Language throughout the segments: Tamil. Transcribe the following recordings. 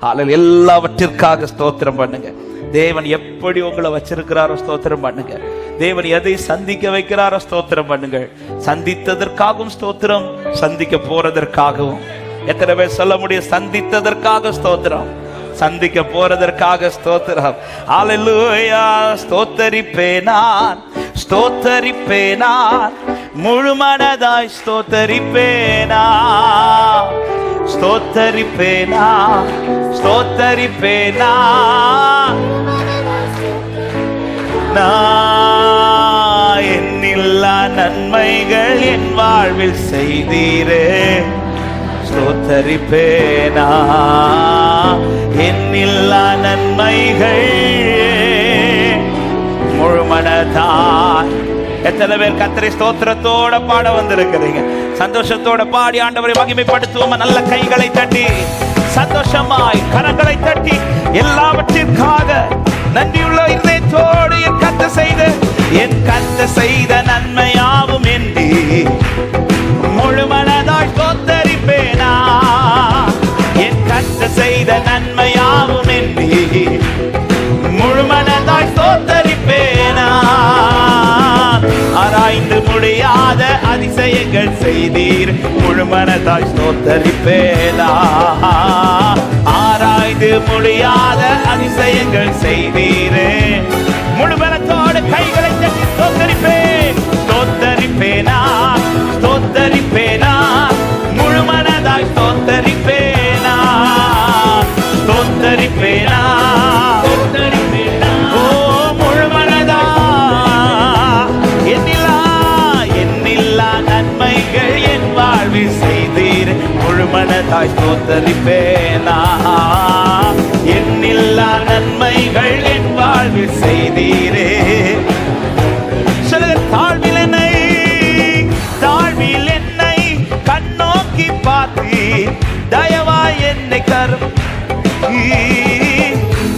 அதில் எல்லாவற்றிற்காக ஸ்தோத்திரம் பண்ணுங்க. தேவன் எப்படி உங்களை வச்சிருக்கிறாரோ ஸ்தோத்திரம் பண்ணுங்க. தேவன் எதை சந்திக்க வைக்கிறாரோ ஸ்தோத்திரம் பண்ணுங்கள் சந்தித்ததற்காகவும் ஸ்தோத்திரம் சந்திக்க போறதற்காகவும். எத்தனை பேர் சொல்ல முடியும்? சந்தித்ததற்காக ஸ்தோத்திரம். சந்திக்க போறதற்காக ஸ்தோத்திரம். ஹalleluya ஸ்தோத்தரிப்பேனான். ஸ்தோத்தரிப்பேனான். முழுமனதாய் ஸ்தோத்தரிப்பேனா. ஸ்தோத்தரிப்பேனா? ஸ்தோத்தரிப்பேனா? நான் எண்ணில்லா நன்மைகள் என் வாழ்வில் செய்தீரே. ஸ்தோத்தரிப்பேனா? என்னில்லா நன்மைகள் முழுமனதாய் எத்தனை பேர் கத்திரி ஸ்தோத்திரத்தோட பாட வந்திருக்கிறீங்க? சந்தோஷத்தோட பாடி ஆண்டவரை மகிமைப்படுத்துவோம். நல்ல கைகளை தட்டி சந்தோஷமாய் கரங்களை தட்டி எல்லாவற்றிற்காக நன்றியுள்ள இதயத்தோடு என் கத்த செய்த என் கத்த செய்த நன்மையாவும் என்று முழுமனதாய் ஸ்தோத்தரிப்பேனா? என் கத்த செய்த நன்மை ஆராய்ந்து முடியாத அதிசயங்கள் செய்தீர். முழுமனதாய் ஸ்தோத்தரிப்பேனா. ஆராய்ந்து முடியாத அதிசயங்கள் செய்தீர். தாய் ஸ்தோத்தரிப்பேனா எண்ணில்லா நன்மைகள் என் வாழ்வில் செய்தீரே. சிலர் தாழ்வில் என்னை தாழ்வில் என்னை கண்ணோக்கி பார்த்தி தயவாய் என்னை கரும்.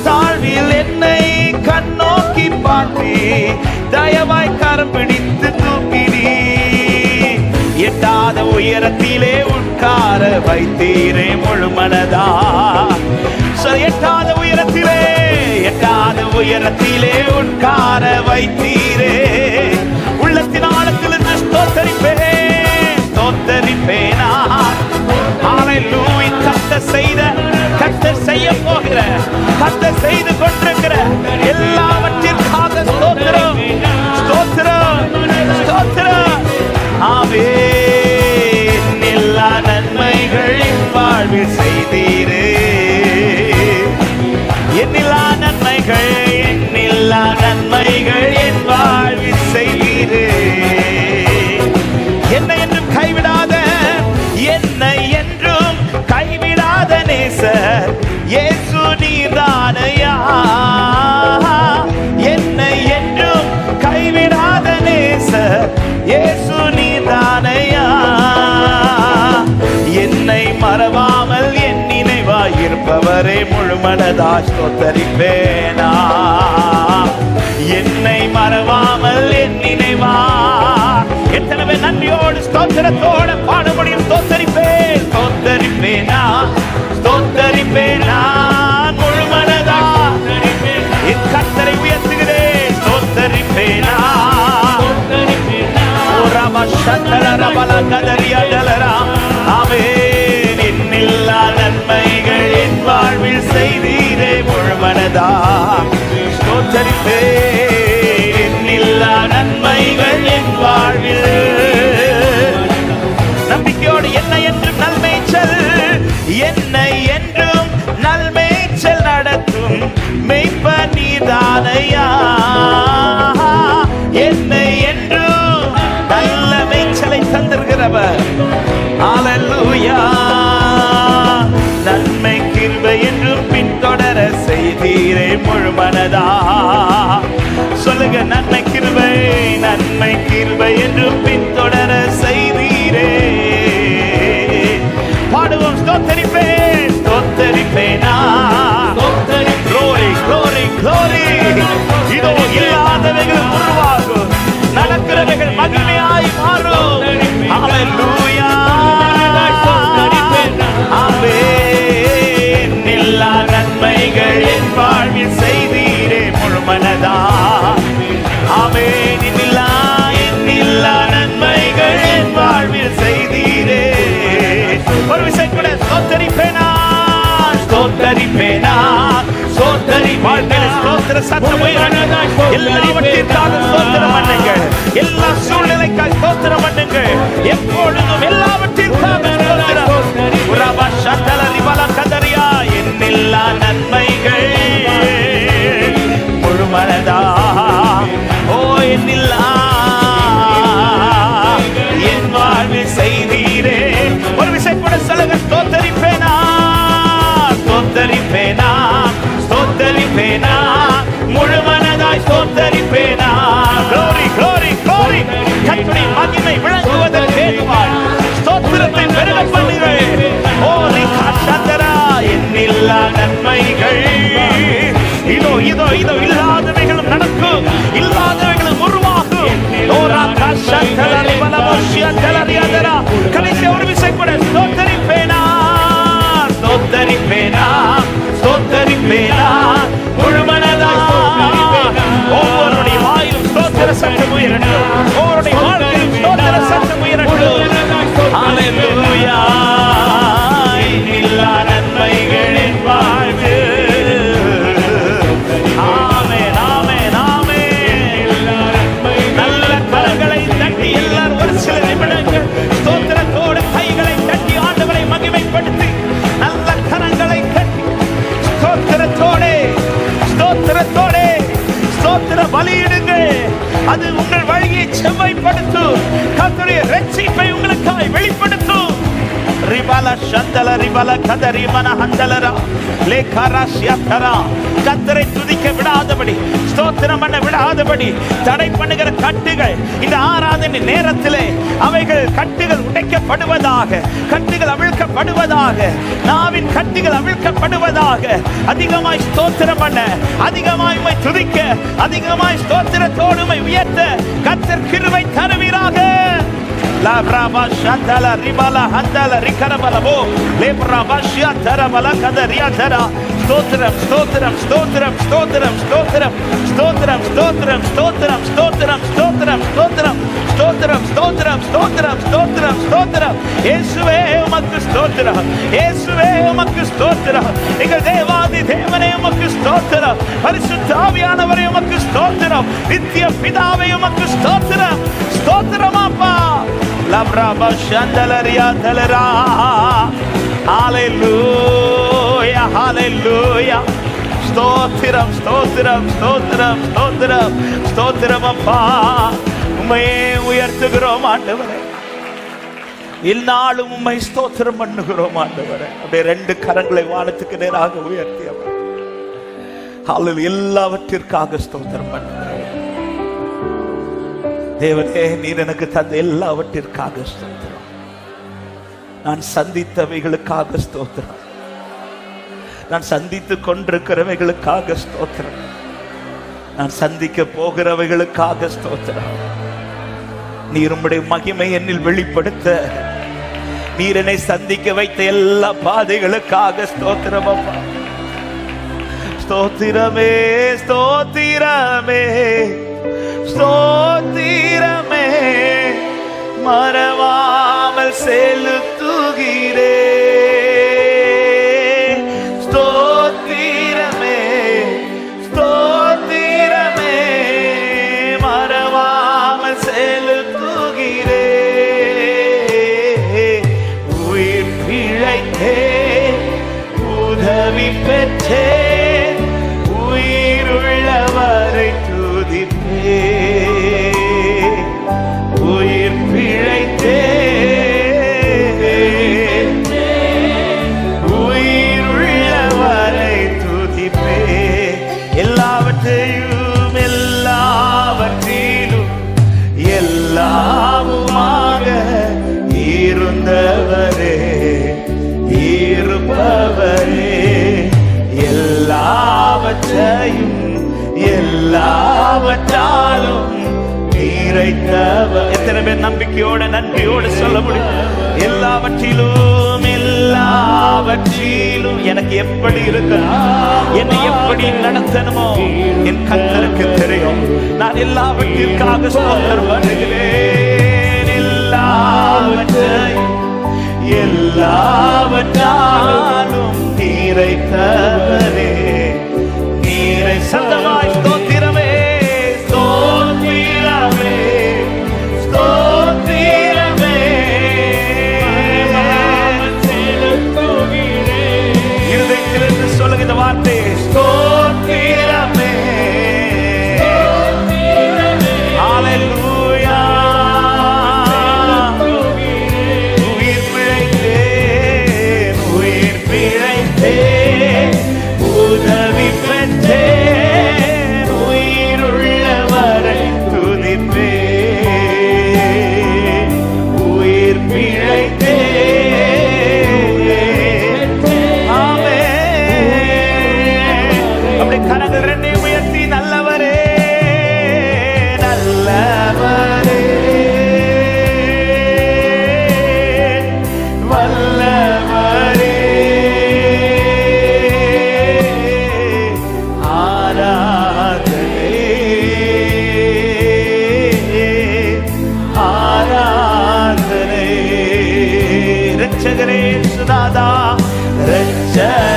தாழ்வில் என்னை கண்ணோக்கி பார்த்தி தயவாய் கரம் பிடித்து தூக்கினி எட்டாத உயரத்திலே கார வைத்தீரே முழுமனதா? சரி, எட்டாத உயரத்திலே எட்டாத உயரத்திலே உட்கார வைத்தீரே. செய்தீரே. எண்ணில்லா நன்மைகள் எண்ணில்லா நன்மைகள் என் வாழ்வில் செய்தீரே. என்னை என்றும் கைவிடாத என்னை என்றும் கைவிடாத நேசர். ஏசு நீதானையா இருப்பவரே முழுமனதா ஸ்தோத்தரிப்பேனா. என்னை மறவாமல் என் நினைவா. எத்தனை பேர் நன்றியோடு ஸ்தோத்திரத்தோட பாட முடியும் ஸ்தோத்தரிப்பேன் ஸ்தோத்தரிப்பேனா. ஸ்தோத்தரிப்பேனா முழுமனதா என் கத்தரை உயர்த்துகிறேன் ஸ்தோத்தரிப்பேனா. ஓரம சந்தல ரபல கதறிய டலரா ஆமென். நன்மை. முழுமனதா ஸ்தோத்தரிப்பே எண்ணில்லா நன்மைகள் என் வாழ்வில். நம்பிக்கையோடு என்ன என்றும் நல்மேய்ச்சல் என்னை என்றும் நல்மேய்ச்சல் நடத்தும் மெய்ப்ப நீதானையா? என்னை என்றும் நல்ல மேய்ச்சலை தந்திருக்கிறவர். ஆலல்லூயா நன்மை கிருபை என்றும் முழுமனதா? சொல்லுங்க நன்மை கிருபை நன்மை கிருபை பின் பின்தொடர செய்தீரே. பாடுவோம் ஸ்தோத்தரிப்பேன் ஸ்தோத்தரிப்பேனா ஸ்தோத்தரி வாழ்க்கையில ஸ்தோத்திர சத்தம் உயரணும் எல்லாவற்றிற்காக ஸ்தோத்திரம் பண்ணுங்கள். எல்லா சூழ்நிலைக்காய் ஸ்தோத்திரம் பண்ணுங்கள். எப்பொழுதும் எல்லாவற்றையும் Santala riva la moscia, te la riaderà. Calizia urbi secure, stotter in pena, stotter in pena, stotter in pena. சந்தல ரிபல Qadir மன ஹந்தலரா லேகாரா சியத்தரா கத்தரை துதிக்க விடாதபடி ஸ்தோத்திரம் பண்ண விடாதபடி தடை பண்ணுகிற கட்டுகள் இந்த ஆராதனை நேரத்திலே அவைகள் கட்டுகள் உடைக்கப்படுவதாக கட்டுகள் அவிழ்க்கப்படுவதாக நாவின் கட்டுகள் அவிழ்க்கப்படுவதாக அதிகமாய் ஸ்தோத்திரம் பண்ண அதிகமாய் உமை துதிக்க அதிகமாய் ஸ்தோத்திரத்தோடு உம்மை உயர்த்த கத்தர் கிருவை தருவீராக. La brava shatala ribala handala rikarabala le brava shatara bala kadaria tara stotram stotram stotram stotram stotram stotram stotram stotram stotram stotram stotram stotram stotram stotram stotram stotram இயேசுவே உமக்கு ஸ்தோத்திரம் இயேசுவே உமக்கு ஸ்தோத்திரம் எங்கள் தேவாதி தேவனே உமக்கு ஸ்தோத்திரம் பரிசுத்த ஆவியானவரே உமக்கு ஸ்தோத்திரம் நித்திய பிதாவே உமக்கு ஸ்தோத்திரம் Labraba Shandalaria Dalera. Hallelujah, hallelujah. ஸ்தோத்திரம் ஸ்தோத்திரம் ஸ்தோத்திரம் ஸ்தோத்திரம் ஸ்தோத்திரம் அப்பா உண்மையே உயர்த்துகிறோம் ஆண்டவரே. இந்நாளும் உண்மை ஸ்தோத்திரம் பண்ணுகிறோம் ஆண்டவரே. அப்படியே ரெண்டு கரங்களை வானத்துக்கு நேராக உயர்த்தி அவர். எல்லாவற்றிற்காக ஸ்தோத்திரம் பண்ணுகிறேன் தேவனே நீர் எனக்கு தந்த எல்லாவற்றிற்காக ஸ்தோத்திரம். நான் சந்தித்தவைகளுக்காக ஸ்தோத்திரம். நான் சந்தித்துக் கொண்டிருக்கிறவைகளுக்காக ஸ்தோத்திரம். நான் சந்திக்க போகிறவைகளுக்காக ஸ்தோத்திரம். நீர் உம்முடைய மகிமை என்னில் வெளிப்படுத்த. நீர் என்னை சந்திக்க வைத்த எல்லா பாதைகளுக்காக ஸ்தோத்திரம் அப்பா. ஸ்தோத்திரமே ஸ்தோத்திரமே. ஸ்தோத்திரமே. மறவாமல் செலுத்துகிறே இறைத்தவர் எத்தனை பேர் நம்பிக்கையோட நன்றியோட சொல்ல முடியும்? எல்லாவற்றிலும் எல்லாவற்றிலும் எனக்கு எப்படி இருக்கணும் என்னை எப்படி நடத்தணுமோ? என் கத்தருக்கு தெரியும். நான் எல்லாவற்றிற்காக சோதர் வருகிறேன் எல்லாவற்றை எல்லாவற்றாலும் நீரைத்தவரே ஆமென் அப்படியே கரங்கள் ரெண்டையும் உயர்த்தி நல்லவரே நல்லவரே. வல்லவரே. ஆராதனை. ஆராதனை. ரட்சகரே சுதாதா ரட்சகரே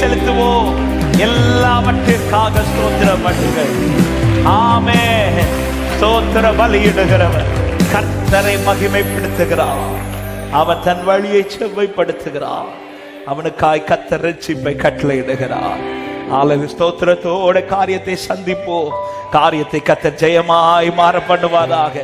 செலுத்துவோம். எல்லாவற்றிற்காக ஸ்தோத்திர பண்ணுங்கள் ஆமே ஸ்தோத்திர பலியிடுகிறவர் கர்த்தரை மகிமைப்படுத்துகிறார். அவன் தன் வழியை செவ்வைப்படுத்துகிறார். அவனுக்காய் கத்தர் ரட்சிப்பை கட்டளையிடுகிறார். ஆலய ஸ்தோத்திரத்தோட காரியத்தை சந்திப்போ காரியத்தை கத்த ஜெயமாய் மாற பண்ணுவாராக